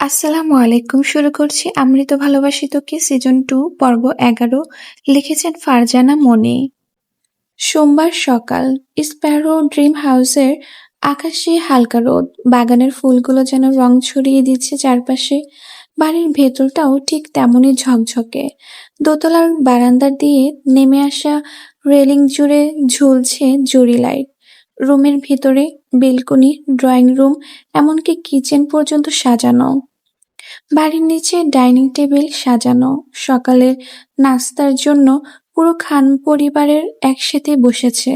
আসসালামু আলাইকুম, শুরু করছি আমৃত ভালোবাসি তোকে সিজন টু পর্ব এগারো। লিখেছেন ফারজানা মনি। সোমবার সকাল, স্প্যারো ড্রিম হাউসের আকাশে হালকা রোদ, বাগানের ফুলগুলো যেন রং ছড়িয়ে দিচ্ছে চারপাশে। বাড়ির ভেতরটাও ঠিক তেমনই ঝকঝকে। দোতলার বারান্দা দিয়ে নেমে আসা রেলিং জুড়ে ঝুলছে জরি লাইট রুমের ভিতরে, বেলকনি, ড্রয়িং রুম, এমনকি কিচেন পর্যন্ত সাজানো। বাড়ির নিচে ডাইনিং টেবিল সাজানো। সকালের নাস্তার জন্য পুরো খান পরিবারের একসাথে বসেছে।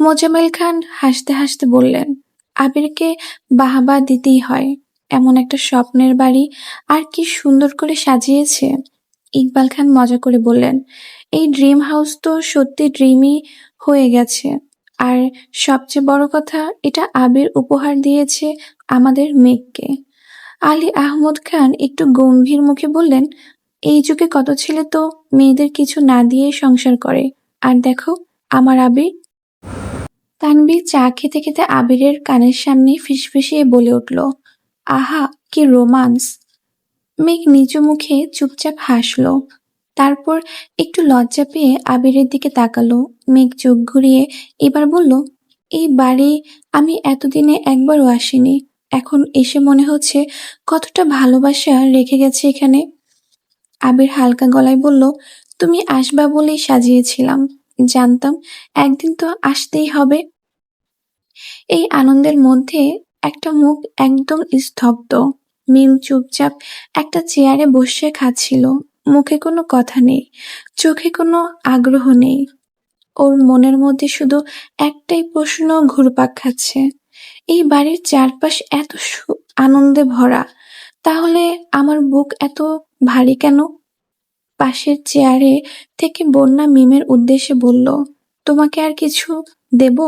মোজামেল খান হাসতে হাসতে বললেন, আবিরকে বাহাবা দিতেই হয়। এমন একটা স্বপ্নের বাড়ি আর কি সুন্দর করে সাজিয়েছে। ইকবাল খান মজা করে বললেন, এই ড্রিম হাউস তো সত্যি ড্রিমই হয়ে গেছে। আর সবচেয়ে বড় কথা, এটা আবির উপহার দিয়েছে আমাদের মেঘকে। আলী আহমদ খান একটু গম্ভীর মুখে বললেন, এই যুগে কত ছেলে তো মেয়েদের কিছু না দিয়েই সংসার করে। আর দেখো, আমার আবির। তানবীর চা খেতে খেতে আবিরের কানের সামনে ফিসফিসিয়ে বলে উঠল, আহা, কি রোমান্স। মেঘ নিচু মুখে চুপচাপ হাসলো। তারপর একটু লজ্জা পেয়ে আবিরের দিকে তাকালো। মেঘ চোখ ঘুরিয়ে এবার বলল, এই বাড়ি আমি এতদিনে একবারও আসিনি। এখন এসে মনে হচ্ছে কতটা ভালোবাসা রেখে গেছে এখানে। আবির হালকা গলায় বলল, তুমি আসবা বলেই সাজিয়েছিলাম। জানতাম একদিন তো আসতেই হবে। এই আনন্দের মধ্যে একটা মুখ একদম স্তব্ধ। মিম চুপচাপ একটা চেয়ারে বসে খাচ্ছিল। মুখে কোনো কথা নেই, চোখে কোনো আগ্রহ নেই। ওর মনের মধ্যে শুধু একটাই প্রশ্ন ঘুরপাক খাচ্ছে, এই বাড়ির চারপাশ এত আনন্দে ভরা, তাহলে আমার বুক এত ভারী কেন? পাশের চেয়ারে থেকে বন্যা মিমের উদ্দেশ্যে বলল, তোমাকে আর কিছু দেব?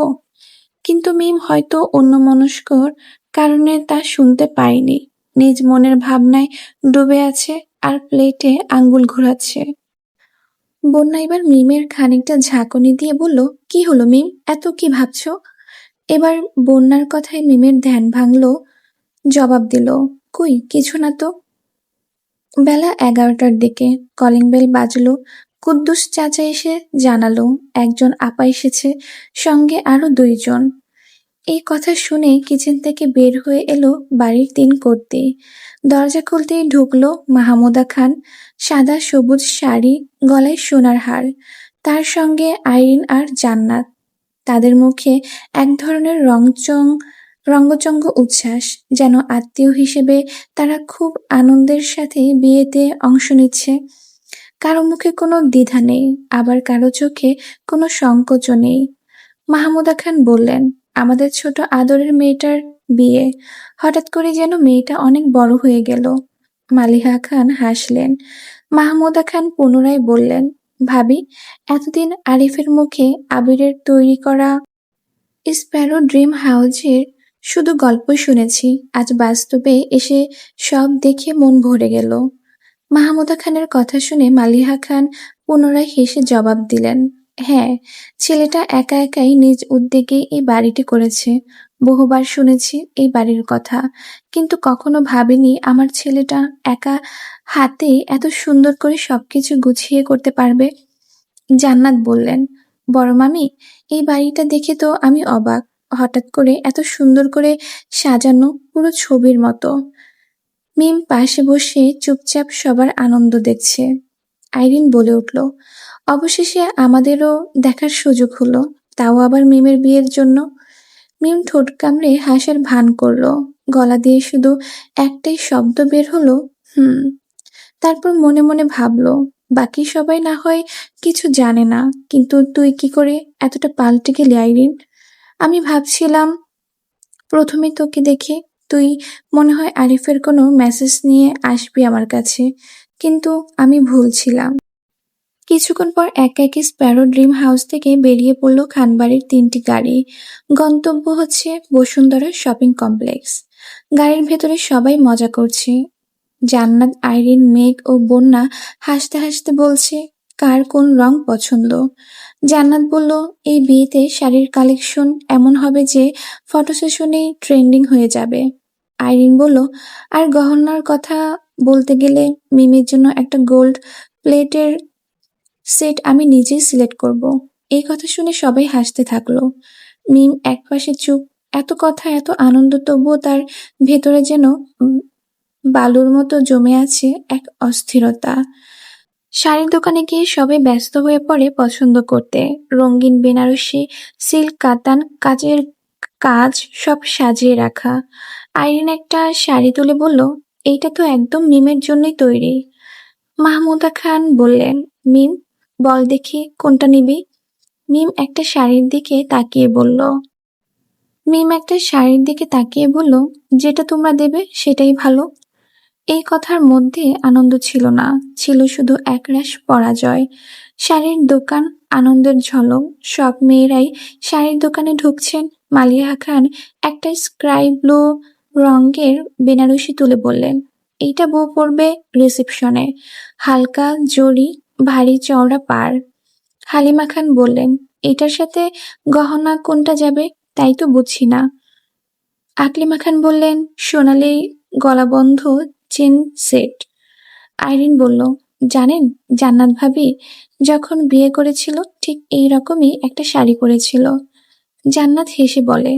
কিন্তু মিম হয়তো অন্য মনস্কর কারণে তা শুনতে পায়নি। নিজ মনের ভাবনায় ডুবে আছে আর প্লেটে আঙ্গুল ঘোরাচ্ছে। বন্যা এবার মিমের খানিকটা ঝাঁকুনি দিয়ে বলল, কি হলো মিম? এত কি ভাবছ? এবার বন্যার কথায় মিমের ধ্যান ভাঙল, জবাব দিল, কই, কিছু না তো। বেলা এগারোটার দিকে কলিং বেল বাজলো, কুদ্দুস চাচা এসে জানালো, একজন আপা এসেছে, সঙ্গে আরও দুইজন। এই কথা শুনে কিচেন থেকে বের হয়ে এলো বাড়ির তিন করতে দরজা খুলতেই ঢুকলো মাহমুদা খান। সাদা সবুজ শাড়ি, গলায় সোনার হার। তার সঙ্গে আইরিন আর জান্নাত। তাদের মুখে এক ধরনের রংচং, রঙ্গচঙ্গ উচ্ছ্বাস, যেন আত্মীয় হিসেবে তারা খুব আনন্দের সাথে বিয়েতে অংশ নিচ্ছে। কারও মুখে কোনো দ্বিধা নেই, আবার কারও চোখে কোনো সংকোচও নেই। মাহমুদা খান বললেন আমাদের ছোট আদরের মেয়েটার বিয়ে। হঠাৎ করে যেন মেয়েটা অনেক বড় হয়ে গেল। মালিহা খান হাসলেন। মাহমুদা খান পুনরায় বললেন, ভাবি, এতদিন আরিফের মুখে আবিরের তৈরি করা স্প্যারো ড্রিম হাউজের শুধু গল্পই শুনেছি। আজ বাস্তবে এসে সব দেখে মন ভরে গেল। মাহমুদা খানের কথা শুনে মালিহা খান পুনরায় হেসে জবাব দিলেন হ্যাঁ ছেলেটা একা একাই নিজ উদ্যোগে এই বাড়িটি করেছে। বহুবার শুনেছি এই বাড়ির কথা, কিন্তু কখনো ভাবিনি আমার ছেলেটা একা হাতে এত সুন্দর করে সবকিছু গুছিয়ে করতে পারবে। জান্নাত বললেন, বড় মামি, এই বাড়িটা দেখে তো আমি অবাক। হঠাৎ করে এত সুন্দর করে সাজানো পুরো ছবির মতো। মিম পাশে বসে চুপচাপ সবার আনন্দ দেখছে। আইরিন বলে উঠল অবশেষে আমাদেরও দেখার সুযোগ হলো। তাও আবার মিমের বিয়ের জন্য। মিম ঠোঁট কামড়ে হাসার ভান করল। গলা দিয়ে শুধু একটাই শব্দ বের হলো, হুম। তারপর মনে মনে ভাবলো, বাকি সবাই না হয় কিছু জানে না, কিন্তু তুই কি করে এতটা পাল্টে গেলি আইরিন? আমি ভাবছিলাম, প্রথমে তোকে দেখে তুই মনে হয় আরিফের কোনো মেসেজ নিয়ে আসবি আমার কাছে। কিন্তু আমি ভুল ছিলাম। কিছুক্ষণ পর এক এক স্প্যারো ড্রিম হাউস থেকে বেরিয়ে পড়ল খানবাড়ির তিনটি গাড়ি। গন্তব্য হচ্ছে বসুন্ধরা শপিং কমপ্লেক্স। গাড়ির ভেতরে সবাই মজা করছে। জান্নাত, আইরিন, মেঘ ও বন্যা হাসতে হাসতে বলছে, কার কোন রং পছন্দ? জান্নাত বলল, এই বিয়েতে শাড়ির কালেকশন এমন হবে যে ফটো সেশনেই ট্রেন্ডিং হয়ে যাবে। আইরিন বলল, আর গহনার কথা বলতে গেলে মিমের জন্য একটা গোল্ড প্লেটের সেট আমি নিজেই সিলেক্ট করব। এই কথা শুনে সবাই হাসতে থাকল। মিম একপাশে চুপ। এত কথা, এত আনন্দ, তবুও তার ভেতরে যেন বালুর মতো জমে আছে এক অস্থিরতা। শাড়ির দোকানে গিয়ে সবাই ব্যস্ত হয়ে পড়ে পছন্দ করতে। রঙিন বেনারসি, সিল্ক, কাতান কাজের কাজ সব সাজিয়ে রাখা। আইরিন একটা শাড়ি তুলে বলল, এইটা তো একদম মিমের জন্যই তৈরি। মাহমুদা খান বললেন, মিম বল দেখি, কোনটা নিবি? মিম একটা শাড়ির দিকে তাকিয়ে বলল। মিম একটা শাড়ির দিকে তাকিয়ে বলল, যেটা তোমরা দেবে সেটাই ভালো। এই কথার মধ্যে আনন্দ ছিল না, ছিল শুধু একরাশ পরাজয়। শাড়ির দোকান, আনন্দের ঝলক, সব মেয়েরাই শাড়ির দোকানে ঢুকছেন। মালিয়া খান একটা স্ক্রাই ব্লু রঙের বেনারসি তুলে বললেন, এইটা বউ পড়বে রিসেপশনে। হালকা, জরি ভারী চওড়া পার হালিমা খান বললেন, এটার সাথে গহনা কোনটা যাবে? তাই তো বুঝছি না। আকলিমা খান বললেন, সোনালি গলাবন্ধ চেন সেট। আইরিন বলল, জানেন, জান্নাত ভাবি যখন বিয়ে করেছিল ঠিক এই রকমই একটা শাড়ি পরেছিল। জান্নাত হেসে বলে,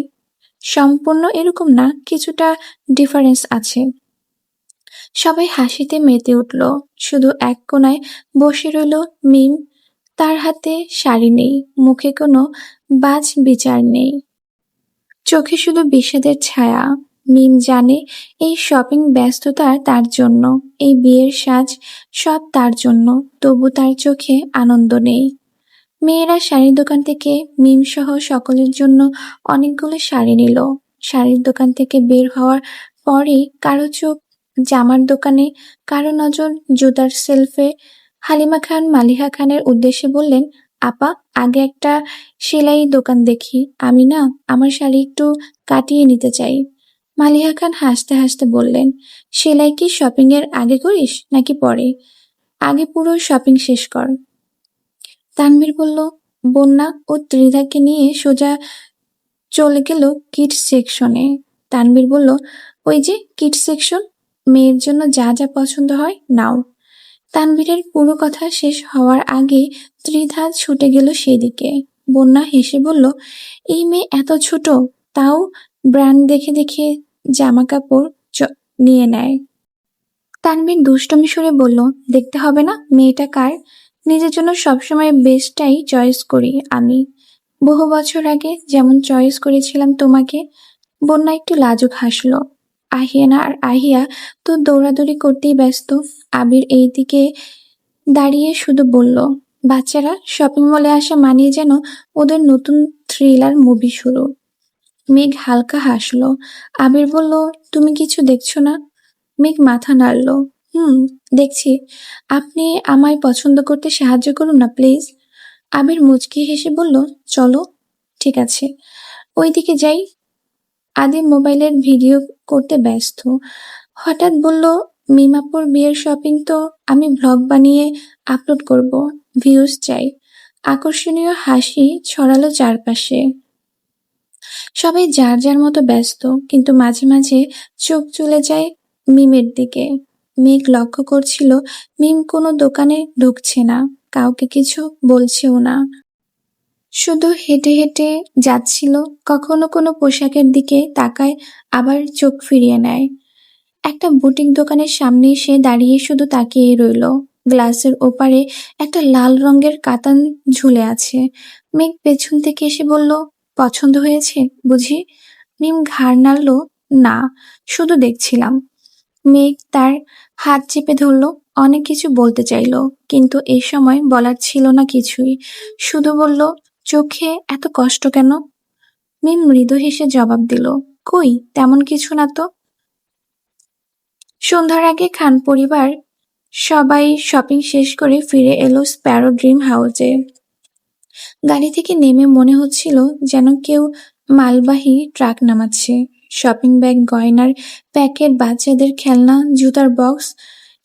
সম্পূর্ণ এরকম না, কিছুটা ডিফারেন্স আছে। সবাই হাসিতে মেতে উঠল। শুধু এক কোনায় বসে রইল মিম। তার হাতে শাড়ি নেই, মুখে কোনো বাজ বিচার নেই। চোখে শুধু বিষাদের ছায়া। মিম জানে এই শপিং ব্যস্ততা তার জন্য, এই বিয়ের সাজ সব তার জন্য, তবু তার চোখে আনন্দ নেই। মেয়েরা শাড়ির দোকান থেকে মিম সহ সকলের জন্য অনেকগুলো শাড়ি নিল। শাড়ির দোকান থেকে বের হওয়ার পরে কারও চোখ জামার দোকানে কারও নজর জুতার সেলফে। হালিমা খান, মালিহা খানের উদ্দেশ্যে বললেন, আপা, আগে একটা সেলাই দোকান দেখি। আমি না, আমার শাড়ি একটু কাটিয়ে নিতে চাই। মালিহা খান হাসতে হাসতে বললেন, সেলাই কি শপিং এর আগে করিস নাকি পরে? আগে পুরো শপিং শেষ কর। তানভীর বলল, বন্যা ও ত্রিধাকে নিয়ে সোজা চলে গেল কিড সেকশনে। তানভীর বলল, ওই যে কিড সেকশন? মেয়ের জন্য যা যা পছন্দ হয়, নাও। তানভীরের পুরো কথা শেষ হওয়ার আগে ত্রিধা ছুটে গেল সেদিকে। বন্যা হেসে বলল, এই মেয়ে এত ছোট, তাও ব্র্যান্ড দেখে দেখে জামা কাপড় নিয়ে নেয়। তানভীর দুষ্টমি সুরে বলল, দেখতে হবে না, মেয়েটা কার? নিজের জন্য সবসময় বেস্টটাই চয়েস করি আমি। বহু বছর আগে যেমন চয়েস করেছিলাম তোমাকে, বন্যা একটু লাজুক হাসলো। আহিয়ানা আর আহিয়া তো দৌড়াদৌড়ি করতেই ব্যস্ত। আবির এই দিকে দাঁড়িয়ে শুধু বলল, বাচ্চারা শপিং মলে আসা মানিয়ে যেন ওদের নতুন থ্রিলার মুভি শুরু। মেঘ হালকা হাসলো। আবির বলল, তুমি কিছু দেখছ না? মেঘ মাথা নাড়ল, হুম, দেখছি। আপনি আমায় পছন্দ করতে সাহায্য করুন না প্লিজ আবির মুচকি হেসে বলল, চলো, ঠিক আছে। ওইদিকে যাই আদি মোবাইলের ভিডিও করতে ব্যস্ত। হঠাৎ বলল, মিমাপুর বিয়ের শপিং তো আমি ব্লগ বানিয়ে আপলোড করব ভিউজ চাই। আকর্ষণীয় হাসি ছড়ালো চারপাশে। সবাই যার যার মতো ব্যস্ত, কিন্তু মাঝে মাঝে চোখ চলে যায় মিমের দিকে। মেঘ লক্ষ্য করছিল, মিম কোনো দোকানে ঢুকছে না, কাউকে কিছু বলছেও না। শুধু হেঁটে হেঁটে যাচ্ছিল, কখনো কোনো পোশাকের দিকে তাকায়, আবার চোখ ফিরিয়ে নেয়। একটা বুটিক দোকানের সামনে এসে দাঁড়িয়ে শুধু তাকিয়ে রইল। গ্লাসের ওপারে একটা লাল রঙের কাতান ঝুলে আছে। মেঘ পেছন থেকে এসে বলল, পছন্দ হয়েছে, বুঝি? মিম ঘাড় নাড়ল, না, শুধু দেখছিলাম। মেঘ তার হাত চেপে ধরল, অনেক কিছু বলতে চাইলো, কিন্তু এই সময় বলার ছিল না কিছুই। শুধু বলল চোখে এত কষ্ট কেন? মিম মৃদু হেসে জবাব দিল, কই, তেমন কিছু না তো? সন্ধ্যার আগে খান পরিবার সবাই শপিং শেষ করে ফিরে এলো স্প্যারো ড্রিম হাউসে। গাড়ি থেকে নেমে মনে হচ্ছিল যেন কেউ মালবাহী ট্রাক নামাচ্ছে। শপিং ব্যাগ, গয়নার প্যাকেট, বাচ্চাদের খেলনা, জুতার বক্স,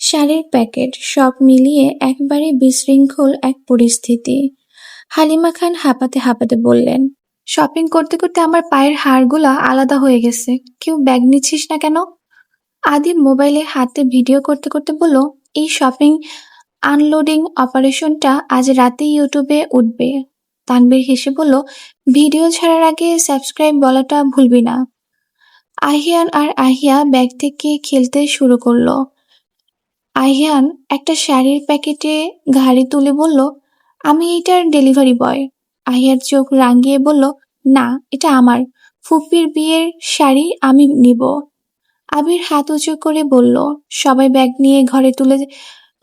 শাড়ির প্যাকেট, সব মিলিয়ে একবারে বিশৃঙ্খল এক পরিস্থিতি। হালিমা খান হাঁপাতে হাঁপাতে বললেন শপিং করতে করতে আমার পায়ের হাড়গুলা আলাদা হয়ে গেছে। কেউ ব্যাগ নিচ্ছিস না কেন? আদি মোবাইলে হাতে ভিডিও করতে করতে বলল, এই শপিং আনলোডিং অপারেশনটা আজ রাতে ইউটিউবে উঠবে। তানবীর হেসে বলল, ভিডিও ছাড়ার আগে সাবস্ক্রাইব বলাটা ভুলবি না। আহিয়ান আর আহিয়া ব্যাগ থেকে খেলতে শুরু করল। আহিয়ান একটা শাড়ির প্যাকেটে ঘাড়ি তুলে বলল আমি এটার ডেলিভারি বয় আহিয়ার চোখ রাঙিয়ে বলল, না, এটা আমার। ফুপির বিয়ের শাড়ি আমি নিব। আবির হাত উঁচু করে বলল, সবাই ব্যাগ নিয়ে ঘরে তুলে,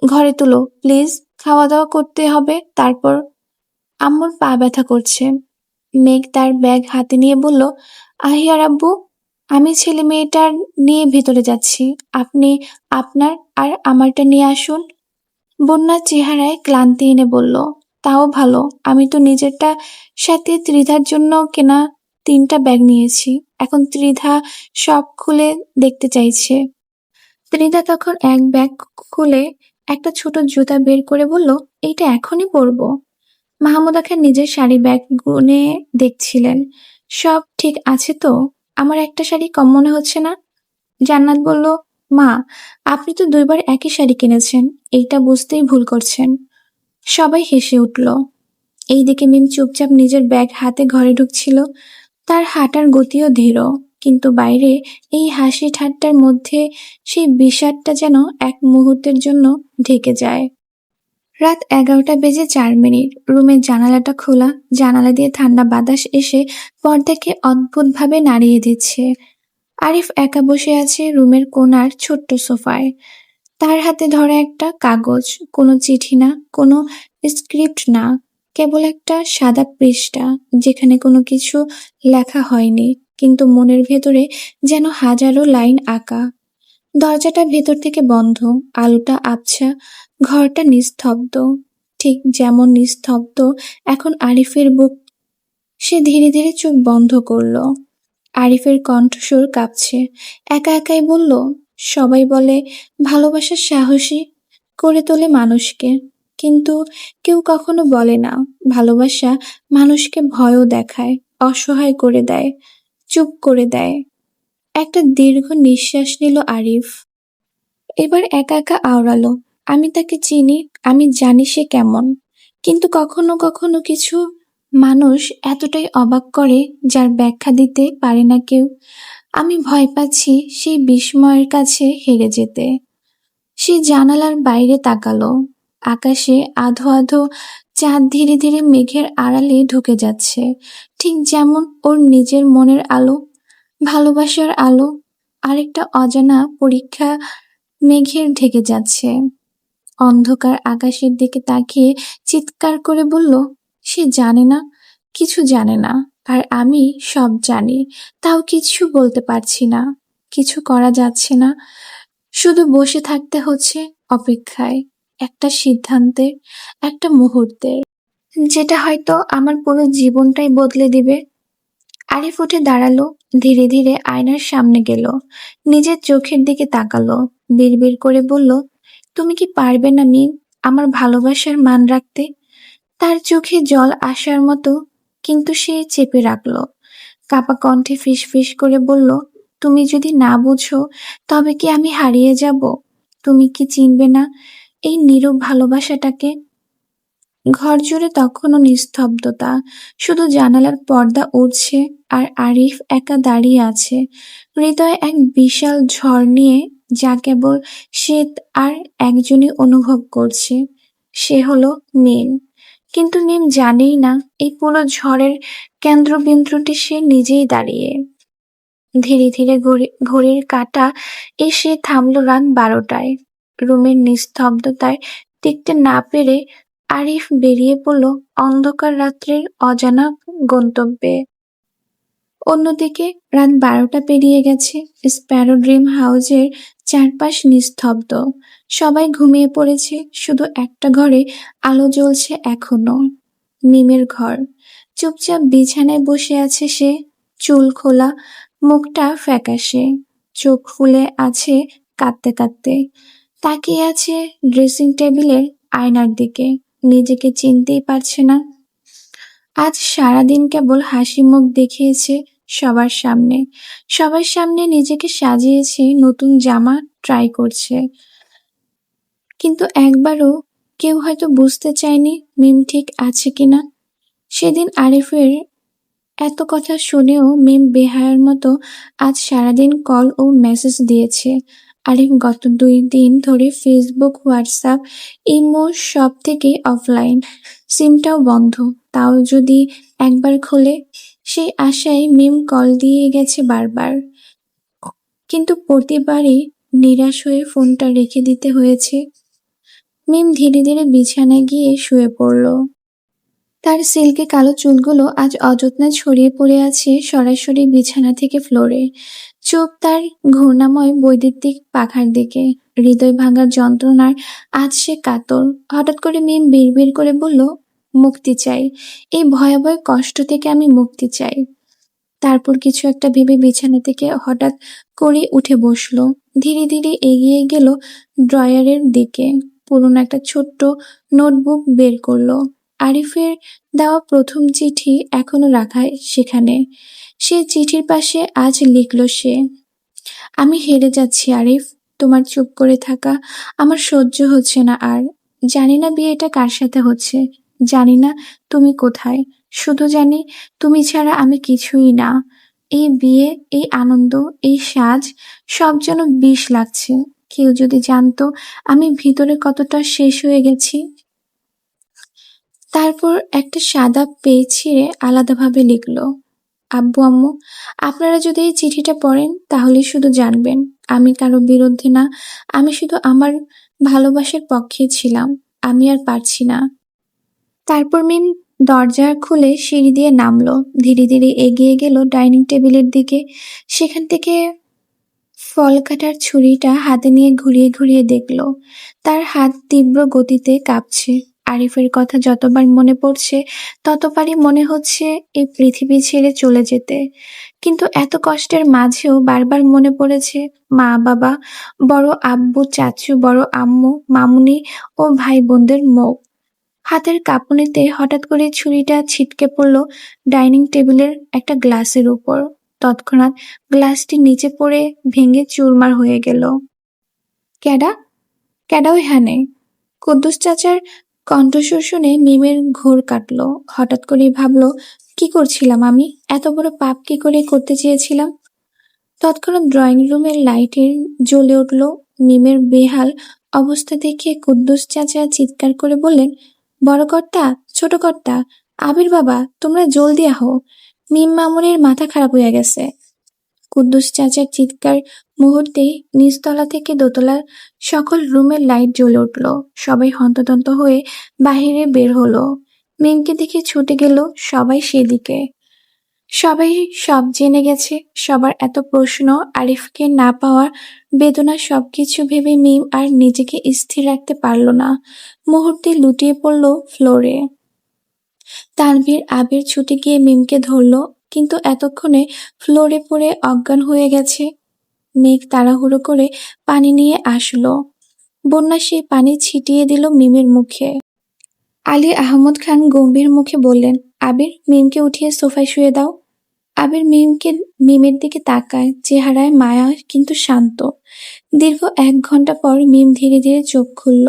ঘরে তুলো প্লিজ খাওয়া দাওয়া করতে হবে, তারপর আম্মুর পা ব্যথা করছে। মেঘ তার ব্যাগ হাতে নিয়ে বলল, আহিয়ার আব্বু, আমি ছেলে মেয়েটার নিয়ে ভেতরে যাচ্ছি। আপনি আপনার আর আমারটা নিয়ে আসুন। বন্যার চেহারায় ক্লান্তি এনে বলল তাও ভালো। আমি তো নিজেরটা সাথে ত্রিধার জন্য কেনা তিনটা ব্যাগ নিয়েছি। এখন ত্রিধা সব খুলে দেখতে চাইছে। ত্রিধা তখন এক ব্যাগ খুলে একটা ছোট জুতা বের করে বলল, এইটা এখনই পরবো। মাহমুদা খান নিজের শাড়ি ব্যাগ গুনে দেখছিলেন। সব ঠিক আছে তো? আমার একটা শাড়ি কম মনে হচ্ছে না? জান্নাত বলল, মা, আপনি তো দুইবার একই শাড়ি কিনেছেন। এইটা বুঝতেই ভুল করছেন। সবাই হেসে উঠল। এইদিকে মিম চুপচাপ নিজের ব্যাগ হাতে ঘরে ঢুকছিল। তার হাঁটার গতিও ধীর, কিন্তু বাইরে এই হাসি ঠাট্টার মধ্যে সেই বিষাদটা যেন এক মুহূর্তের জন্য ঢেকে যায়। রাত এগারোটা বেজে চার মিনিট। রুমের জানালাটা খোলা। জানালা দিয়ে ঠান্ডা বাতাস এসে পর্দাকে অদ্ভুতভাবে নাড়িয়ে দিচ্ছে। আরিফ একা বসে আছে রুমের কোনার ছোট্ট সোফায়। তার হাতে ধরা একটা কাগজ, কোনো চিঠি না, কোনো স্ক্রিপ্ট না, কেবল একটা সাদা পৃষ্ঠা যেখানে কোনো কিছু লেখা হয়নি, কিন্তু মনের ভেতরে যেন হাজারো লাইন আঁকা। দরজাটা ভেতর থেকে বন্ধ, আলোটা আবছা, ঘরটা নিস্তব্ধ, ঠিক যেমন নিস্তব্ধ এখন আরিফের বুক। সে ধীরে ধীরে চোখ বন্ধ করল। আরিফের কণ্ঠস্বর কাঁপছে। একা একাই বলল সবাই বলে ভালোবাসা সাহসী করে তোলে মানুষকে। কিন্তু কেউ কখনো বলে না, ভালোবাসা মানুষকে ভয়ও দেখায়, অসহায় করে দেয়, চুপ করে দেয়। একটা দীর্ঘ নিঃশ্বাস নিল আরিফ। এবার একা একা আওড়ালো, আমি তাকে চিনি, আমি জানি সে কেমন। কিন্তু কখনো কখনো কিছু মানুষ এতটাই অবাক করে, যার ব্যাখ্যা দিতে পারে না কেউ। আমি ভয় পাচ্ছি সেই বিস্ময়ের কাছে হেরে যেতে। সে জানালার বাইরে তাকালো। আকাশে আধো আধো চাঁদ ধীরে ধীরে মেঘের আড়ালে ঢুকে যাচ্ছে। ঠিক যেমন ওর নিজের মনের আলো, ভালোবাসার আলো, আরেকটা অজানা পরীক্ষা মেঘের ঢেকে যাচ্ছে। অন্ধকার আকাশের দিকে তাকিয়ে চিৎকার করে বলল, সে জানে না, কিছু জানে না। আর আমি সব জানি, তাও কিছু বলতে পারছি না, কিছু করা যাচ্ছে না। শুধু বসে থাকতে হচ্ছে অপেক্ষায়, একটা সিদ্ধান্তের একটা মুহূর্তের যেটা হয়তো আমার পুরো জীবনটাই বদলে দিবে। আরিফ উঠে দাঁড়াল, ধীরে ধীরে আয়নার সামনে গেল, নিজের চোখের দিকে তাকালো, বিড়বিড় করে বলল, তুমি কি পারবে না মিম আমার ভালোবাসার মান রাখতে? তার চোখে জল আসার মতো কিন্তু সে চেপে রাখল। কাপা কণ্ঠে ফিস ফিস করে বলল, তুমি যদি না বুঝো, তবে কি আমি হারিয়ে যাব? তুমি কি চিনবে না এই নীরব ভালোবাসাটাকে? ঘর জুড়ে তখনও নিস্তব্ধতা। শুধু জানালার পর্দা উড়ছে আর আরিফ একা দাঁড়িয়ে আছে। হৃদয়ে এক বিশাল ঝড় নিয়ে যা কেবল সে আর একজনই অনুভব করছে। সে হলো নীল কিন্তু নিম জানেই না, এই পুরো ঝড়ের কেন্দ্রবিন্দুটি সে নিজেই দাঁড়িয়ে। ধীরে ধীরে ঘড়ির কাটা এসে থামলো রাত বারোটায়। রুমের নিস্তব্ধতায় টিকতে না পেরে আরিফ বেরিয়ে পড়ল অন্ধকার রাত্রের অজানা গন্তব্যে। অন্যদিকে রাত বারোটা পেরিয়ে গেছে। স্প্যারো ড্রিম হাউসের চারপাশ নিস্তব্ধ। সবাই ঘুমিয়ে পড়েছে, শুধু একটা ঘরে আলো জ্বলছে এখনও। মিমের ঘর। চুপচাপ বিছানায় বসে আছে সে, চুল খোলা, মুখটা ফ্যাকাশে। চোখ ফুলে আছে কাঁদতে কাঁদতে। তাকিয়ে আছে ড্রেসিং টেবিলের আয়নার দিকে। নিজেকে চিনতেই পারছে না। আজ সারাদিন কেবল হাসি মুখ দেখিয়েছে সবার সামনে। সবার সামনে নিজেকে সাজিয়েছে, নতুন জামা ট্রাই করছে। কিন্তু একবারও কেউ হয়তো বুঝতে চায়নি মিম ঠিক আছে কিনা। সেদিন আরিফের এত কথা শুনেও মিম বেহায়ার মতো আজ সারাদিন কল ও মেসেজ দিয়েছে। আরিফ গত দুই দিন ধরে ফেসবুক হোয়াটসঅ্যাপ ইমো সব থেকে অফলাইন সিমটাও বন্ধ। তাও যদি একবার খোলে সেই আশায় মিম কল দিয়ে গেছে বারবার। কিন্তু প্রতিবারই নিরাশ হয়ে ফোনটা রেখে দিতে হয়েছে। মিম ধীরে ধীরে বিছানায় গিয়ে শুয়ে পড়ল। তার সিল্কে কালো চুলগুলো আজ অযত্নে ছড়িয়ে পড়ে আছে সরাসরি বিছানা থেকে ফ্লোরে। চোখ তার ঘূর্ণাময় বৈদ্যুতিক পাখার দিকে। হৃদয় ভাঙার যন্ত্রণার আজ সে কাতর। হঠাৎ করে মিম বিড়বিড় করে বলল মুক্তি চাই। এই ভয়াবহ কষ্ট থেকে আমি মুক্তি চাই। তারপর কিছু একটা ভেবে বিছানা থেকে হঠাৎ করে উঠে বসল। ধীরে ধীরে এগিয়ে গেল ড্রয়ারের দিকে। পুরনো একটা ছোট্ট নোটবুক বের করল। আরিফের দেওয়া প্রথম চিঠি এখনও রাখা সেখানে। সে চিঠির পাশে আজ লিখল সে, আমি হেরে যাচ্ছি আরিফ। তোমার চুপ করে থাকা আমার সহ্য হচ্ছে না আর। জানি না বিয়েটা কার সাথে হচ্ছে। জানি না তুমি কোথায়। শুধু জানি তুমি ছাড়া আমি কিছুই না। এই বিয়ে, এই আনন্দ, এই সাজ সব যেন বিষ লাগছে। কেউ যদি জানতো আমি ভিতরে কতটা শেষ হয়ে গেছি। তারপর একটা সাদা পেজ ছিঁড়ে আলাদাভাবে লিখল, আব্বু, আম্মু, আপনারা যদি এই চিঠিটা পড়েন তাহলে শুধু জানবেন, আমি কারও বিরুদ্ধে না, আমি শুধু আমার ভালোবাসার পক্ষে ছিলাম, আমি আর পারছি না। তারপর মিম দরজা খুলে সিঁড়ি দিয়ে নামলো। ধীরে ধীরে এগিয়ে গেল ডাইনিং টেবিলের দিকে। সেখান থেকে ফল কাটার ছুরিটা হাতে নিয়ে ঘুরিয়ে ঘুরিয়ে দেখল। তার হাত তীব্র গতিতে কাঁপছে। আরিফের কথা যতবার মনে পড়ছে, ততবারই মনে হচ্ছে এই পৃথিবী ছেড়ে চলে যেতে। কিন্তু এত কষ্টের মাঝেও বারবার মনে পড়েছে, মা, বাবা, বড় আব্বু, চাচু, বড় আম্মু, মামুনি ও ভাই বোনদের মুখ। হাতের কাঁপুনিতে হঠাৎ করে ছুরিটা ছিটকে পড়ল ডাইনিং টেবিলের একটা গ্লাসের উপর। তৎক্ষণাৎ গ্লাসটি নিচে পড়ে ভেঙে চুরমার হয়ে গেল। ক্যাডা? ক্যাডা ওইখানে? কুদ্দুস চাচার কণ্ঠস্বর শুনে নিমের ঘোর কাটল। হঠাৎ করে ভাবলো, কি করছিলাম আমি? এত বড় পাপ কি করে করতে চেয়েছিলাম? তৎক্ষণাৎ ড্রয়িং রুমের লাইটের জ্বলে উঠল। নিমের বেহাল অবস্থা দেখে কুদ্দুস চাচা চিৎকার করে বললেন বড় কর্তা ছোট কর্তা আবির বাবা, তোমরা জলদি আহো। মিম মামুনের মাথা খারাপ হয়ে গেছে। কুদ্দুস চাচার চিৎকার মুহূর্তেই নিচতলা থেকে দোতলার সকল রুমের লাইট জ্বলে উঠল। সবাই হন্তদন্ত হয়ে বাহিরে বের হলো। মিমকে দেখে ছুটে গেল সবাই সেদিকে। সবাই সব জেনে গেছে, সবার এত প্রশ্ন, আরিফকে না পাওয়ার বেদনা সবকিছু ভেবে মিম আর নিজেকে স্থির রাখতে পারল না। মুহূর্তে লুটিয়ে পড়ল ফ্লোরে। তানভীর আবির ছুটে গিয়ে মিমকে ধরল, কিন্তু এতক্ষণে ফ্লোরে পড়ে অজ্ঞান হয়ে গেছে। মেঘ তাড়াহুড়ো করে পানি নিয়ে আসলো। বন্যা সেই পানি ছিটিয়ে দিল মিমের মুখে। আলী আহমদ খান গম্ভীর মুখে বললেন, আবির, মিমকে উঠিয়ে সোফায় শুয়ে দাও। আবির মিমকে, মিমের দিকে তাকায়, চেহারায় মায়া কিন্তু শান্ত। দীর্ঘ এক ঘণ্টা পর মিম ধীরে ধীরে চোখ খুলল।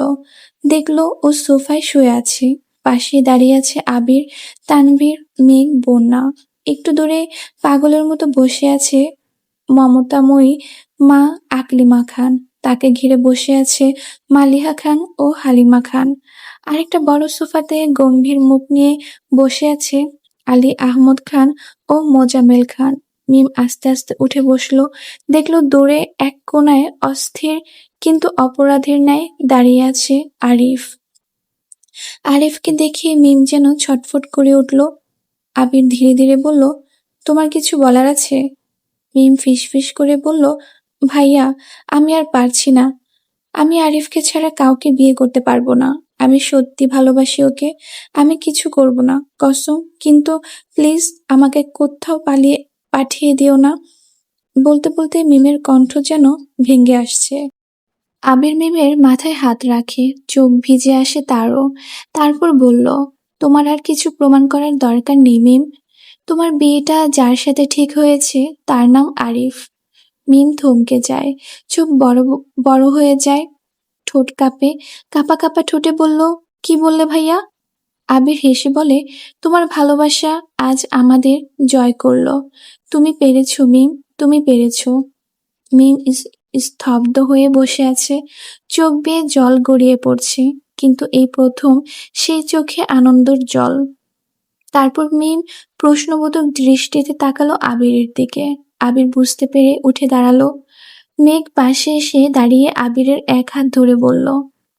দেখল ও সোফায় শুয়ে আছে। পাশে দাঁড়িয়ে আছে আবির, তানভীর মেঘ বন্যা। একটু দূরে পাগলের মতো বসে আছে মমতাময়ী মা আকলিমা খান। তাকে ঘিরে বসে আছে মালিহা খান ও হালিমা খান। আরেকটা বড় সোফাতে গম্ভীর মুখ নিয়ে বসে আছে আলী আহমদ খান ও মোজামেল খান। মিম আস্তে আস্তে উঠে বসল, দেখল দূরে এক কোনায় অস্থির কিন্তু অপরাধের ন্যায় দাঁড়িয়ে আছে আরিফ। আরিফকে দেখে মিম যেন ছটফট করে উঠল। আবির ধীরে ধীরে বলল, তোমার কিছু বলার আছে? মিম ফিসফিস করে বলল, ভাইয়া, আমি আর পারছি না। আমি আরিফকে ছাড়া কাউকে বিয়ে করতে পারব না। আমি সত্যি ভালোবাসি ওকে। আমি কিছু করব না, কসম। কিন্তু প্লিজ আমাকে কোথাও পালিয়ে, পাঠিয়ে দিও না। বলতে বলতে মিমের কণ্ঠ যেন ভেঙে আসছে। আবির মিমের মাথায় হাত রাখে, চোখ ভিজে আসে তারও। তারপর বলল, তোমার আর কিছু প্রমাণ করার দরকার নেই মিম। তোমার বিয়েটা যার সাথে ঠিক হয়েছে, তার নাম আরিফ। মিম থমকে যায়, চোখ বড় বড় হয়ে যায়। ঠোঁট কাঁপে, কাপা কাপা ঠোঁটে বলল, কি বললে ভাইয়া? আবির হেসে বলে, তোমার ভালোবাসা আজ আমাদের জয় করল। তুমি পেরেছ, মিম, তুমি পেরেছ। মিম স্তব্ধ হয়ে বসে আছে। চোখ বেয়ে জল গড়িয়ে পড়ছে, কিন্তু এই প্রথম সেই চোখে আনন্দের জল। তারপর মিম প্রশ্নবোধক দৃষ্টিতে তাকালো আবিরের দিকে। আবির বুঝতে পেরে উঠে দাঁড়াল। মেঘ পাশে এসে দাঁড়িয়ে আবিরের এক হাত ধরে বলল,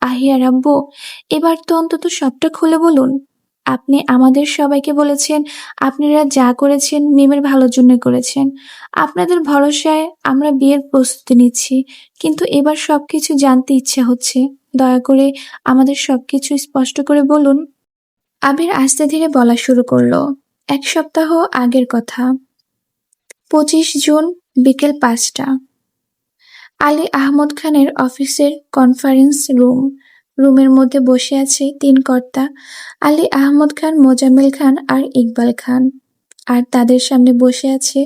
আহিয়া রাব্বু, এবার তো অন্তত সবটা খুলে বলুন। আপনি আমাদের সবাইকে বলেছেন, আপনারা যা করেছেন মিমের ভালোর জন্য করেছেন। আপনাদের ভরসায় আমরা বিয়ের প্রস্তুতি নিচ্ছি, কিন্তু এবার সবকিছু জানতে ইচ্ছে হচ্ছে। দয়া করে আমাদের সবকিছু স্পষ্ট করে বলুন। আবির আস্তে ধীরে বলা শুরু করল, এক সপ্তাহ আগের কথা। পঁচিশ জুন বিকেল পাঁচটা। আলী আহমদ খানের অফিসের কনফারেন্স রুম। রুমের মধ্যে বসে আছে তিন কর্তা, আলী আহমদ খান, মোজাম্মেল খান আর ইকবাল খান। আর তাদের সামনে বসে আছে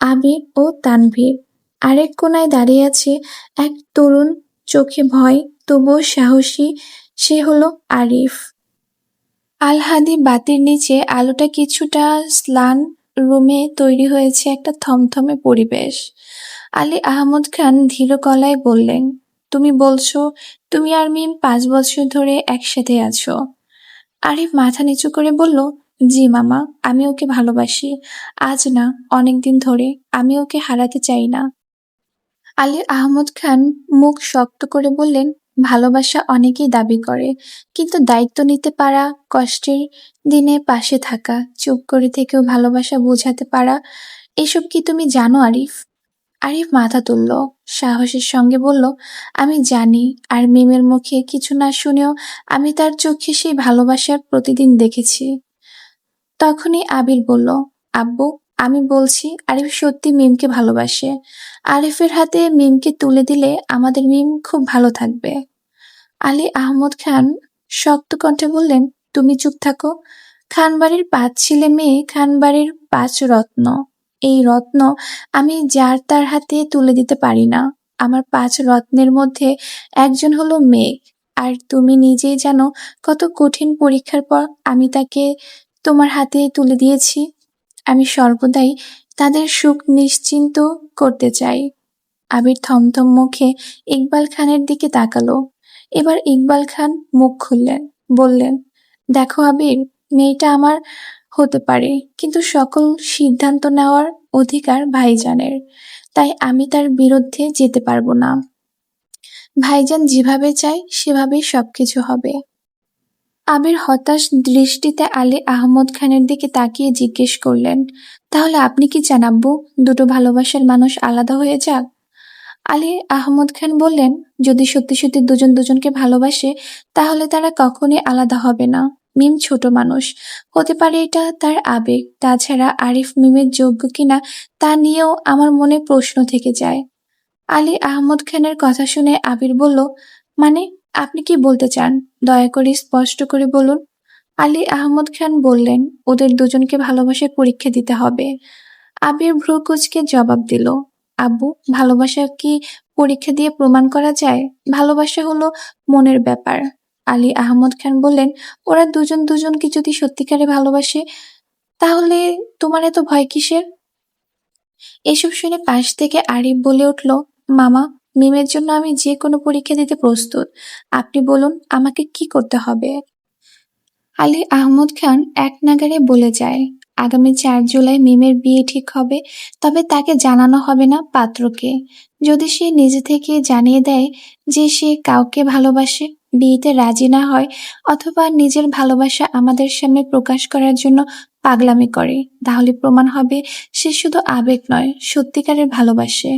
আবির ও তানভীর। আরেক কোনায় দাঁড়িয়ে আছে এক তরুণ, চোখে ভয়, তবুও সাহসী, সে হলো আরিফ। আলহাদি বাতির নিচে আলোটা কিছুটা স্লান রুমে তৈরি হয়েছে একটা থমথমে পরিবেশ। আলী আহমদ খান ধীর গলায় বললেন, তুমি বলছো, তুমি আর মিম পাঁচ বছর ধরে একসাথে আছো। আরিফ মাথা নিচু করে বলল, জি মামা, আমি ওকে ভালোবাসি। আজ না, অনেকদিন ধরে আমি ওকে হারাতে চাই না। আলী আহমদ খান মুখ শক্ত করে বললেন, ভালোবাসা অনেকেই দাবি করে, কিন্তু দায়িত্ব নিতে পারা, কষ্টের দিনে পাশে থাকা, চুপ করে থেকেও ভালোবাসা বোঝাতে পারা, এসব কি তুমি জানো আরিফ? আরিফ মাথা তুলল, সাহসের সঙ্গে বলল, আমি জানি আর মিমের মুখে কিছু না শুনেও আমি তার চোখে সেই ভালোবাসার প্রতিদিন দেখেছি। তখনই আবির বলল, আব্বু, আমি বলছি আরিফ সত্যি মিমকে ভালোবাসে। আরিফের হাতে মিমকে তুলে দিলে আমাদের মিম খুব ভালো থাকবে। আলী আহমদ খান শক্ত কণ্ঠে বললেন, তুমি চুপ থাকো। খানবাড়ির পাঁচ ছেলে মেয়ে খানবাড়ির পাঁচ রত্ন। এই রত্ন আমি যার তার হাতে তুলে দিতে পারি না। আমার পাঁচ রত্নের মধ্যে একজন হলো মেঘ। আর তুমি নিজেই জানো কত কঠিন পরীক্ষার পর আমি তাকে তোমার হাতে তুলে দিয়েছি। আমি সর্বদাই তাদের সুখ নিশ্চিন্ত করতে চাই। আবির থমথম মুখে ইকবাল খানের দিকে তাকালো। এবার ইকবাল খান মুখ খুললেন, বললেন, দেখো আবির, মেয়েটা আমার হতে পারে, কিন্তু সকল সিদ্ধান্ত নেওয়ার অধিকার ভাইজানের। তাই আমি তার বিরুদ্ধে যেতে পারব না। ভাইজান যেভাবে চায়, সেভাবেই সবকিছু হবে। আবির হতাশ দৃষ্টিতে আলী আহমদ খানের দিকে তাকিয়ে জিজ্ঞেস করলেন, তাহলে আপনি কি চান আব্বু? দুটো ভালোবাসার মানুষ আলাদা হয়ে যাক? আলী আহমদ খান বললেন, যদি সত্যি সত্যি দুজন দুজনকে ভালোবাসে, তাহলে তারা কখনই আলাদা হবে না। মিম ছোট মানুষ। হতে পারে এটা তার আবেগ। তাছাড়া আরিফ মিমের যোগ্য কিনা তা নিয়েও আমার মনে প্রশ্ন থেকে যায়। আলী আহমদ খানের কথা শুনে আবির বলল মানে আপনি কি বলতে চান? দয়া করে স্পষ্ট করে বলুন। আলী আহমদ খান বললেন, ওদের দুজনকে ভালোবাসার পরীক্ষা দিতে হবে। আবির ভ্রু কুচকে জবাব দিল, আব্বু, ভালোবাসা কি পরীক্ষা দিয়ে প্রমাণ করা যায়? ভালোবাসা হলো মনের ব্যাপার। আলী আহমদ খান বললেন, ওরা দুজন দুজনকে যদি সত্যিকারে ভালোবাসে, তাহলে তোমার এত ভয় কিসের? এসব শুনে পাশ থেকে আরিফ বলে উঠল, মামা, মিমের জন্য আমি যে কোনো পরীক্ষা দিতে প্রস্তুত। আপনি বলুন, আমাকে কি করতে হবে? আলী আহমদ খান এক নাগারে বলে যায়, আগামী চার জুলাই মিমের বিয়ে ঠিক হবে, তবে তাকে জানানো হবে না পাত্রকে। যদি সে নিজে থেকে জানিয়ে দেয় যে সে কাউকে ভালোবাসে বিয়েতে রাজি না হয় অথবা নিজের ভালোবাসা আমাদের সামনে প্রকাশ করার জন্য পাগলামি করে। তাহলে প্রমাণ হবে সে শুধু আবেগ নয়, সত্যিকারের ভালোবাসে।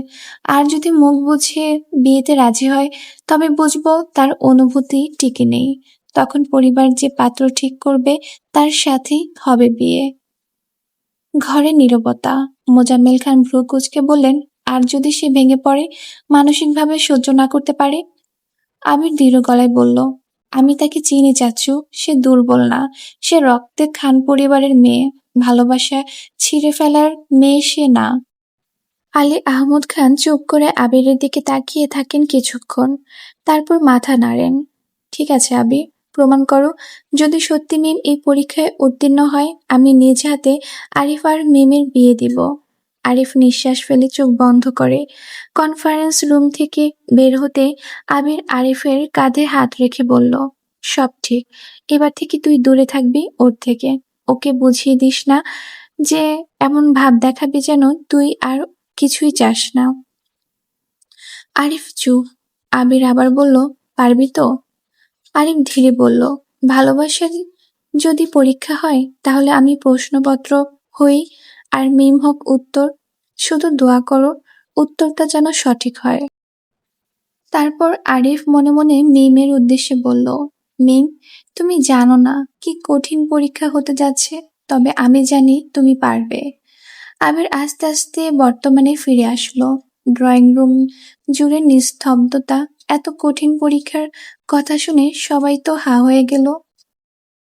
আর যদি মুখ বুঝিয়ে বিয়েতে রাজি হয়, তবে বুঝব তার অনুভূতি টিকে নেই। তখন পরিবার যে পাত্র ঠিক করবে, তার সাথেই হবে বিয়ে। ঘরে নীরবতা। মোজাম্মেল খান ভ্রু কুচকে বললেন, আর যদি সে ভেঙে পড়ে, মানসিকভাবে সহ্য না করতে পারে আবির দৃঢ় গলায় বলল, আমি তাকে চিনি, চাচু। সে দুর্বল না। সে রক্তে খান পরিবারের মেয়ে। ভালোবাসা ছিঁড়ে ফেলার মেয়ে সে না। আলী আহমদ খান চুপ করে আবিরের দিকে তাকিয়ে থাকেন কিছুক্ষণ। তারপর মাথা নাড়েন। ঠিক আছে, আবি, প্রমাণ করো। যদি সত্যি মিম এই পরীক্ষায় উত্তীর্ণ হয়, আমি নিজ হাতে আরিফ আর মিমের বিয়ে দিব। আরিফ নিঃশ্বাস ফেলে চোখ বন্ধ করে। কনফারেন্স রুম থেকে বের হতে আবির আরিফের কাঁধে হাত রেখে বলল, সব ঠিক। এবার থেকে তুই দূরে থাকবি ওর থেকে। ওকে বুঝিয়ে দিস না যে এমন ভাব দেখাবি যেন তুই আর কিছুই চাস না। আরিফ চুপ। আবির আবার বলল, পারবি তো? আরিফ ধীরে বলল, ভালোবাসার যদি পরীক্ষা হয় তাহলে আমি প্রশ্নপত্র হই আর মিম হক উত্তর, শুধু দোয়া করো, উত্তরটা যেন সঠিক হয়। তারপর আরিফ মনে মনে মিমের উদ্দেশ্যে বলল, মিম, তুমি জানো না কি কঠিন পরীক্ষা হতে যাচ্ছে, তবে আমি জানি তুমি পারবে। আবির আস্তে আস্তে বর্তমানে ফিরে আসলো। ড্রয়িং রুম জুড়ে নিস্তব্ধতা, এত কঠিন পরীক্ষার কথা শুনে সবাই তো হা হয়ে গেল।